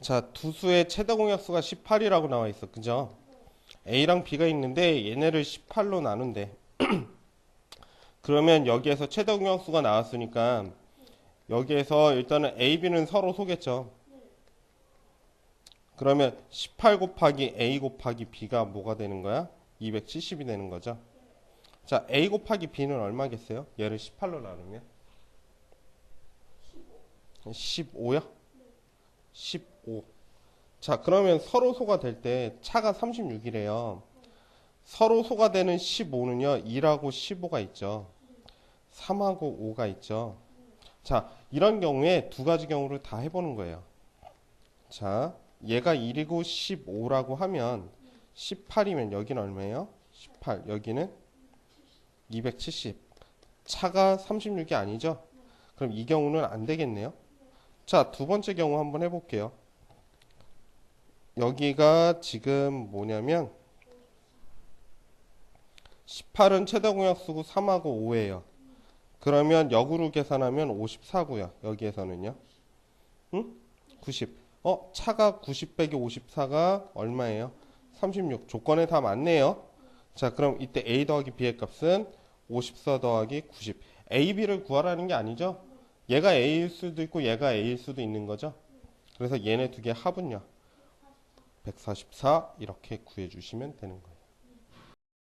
자, 두 수의 최대 공약수가 18이라고 나와 있어. 그죠? A랑 B가 있는데 얘네를 18로 나눈대. 그러면 여기에서 최대 공약수가 나왔으니까 여기에서 일단은 A, B는 서로 소겠죠. 그러면 18 곱하기 A 곱하기 B가 뭐가 되는 거야? 270이 되는 거죠. 자, A 곱하기 B는 얼마겠어요? 얘를 18로 나누면 15요? 15. 자, 그러면 서로 소가 될 때 차가 36이래요. 서로 소가 되는 15는요, 2하고 15가 있죠. 3하고 5가 있죠. 자, 이런 경우에 두 가지 경우를 다 해보는 거예요. 자, 얘가 1이고 15라고 하면 18이면 여기는 얼마예요? 18. 여기는 270. 차가 36이 아니죠? 그럼 이 경우는 안 되겠네요. 자, 두 번째 경우 한번 해볼게요. 여기가 지금 뭐냐면 18은 최대 공약수고 3하고 5예요. 그러면 역으로 계산하면 54고요. 여기에서는요. 응? 90. 어, 차가 90 빼기 54가 얼마예요? 36. 조건에 다 맞네요. 자, 그럼 이때 A 더하기 B의 값은 54 더하기 90. A, B를 구하라는 게 아니죠? 얘가 A일 수도 있고 얘가 A일 수도 있는 거죠. 그래서 얘네 두 개 합은요. 144 이렇게 구해 주시면 되는 거예요.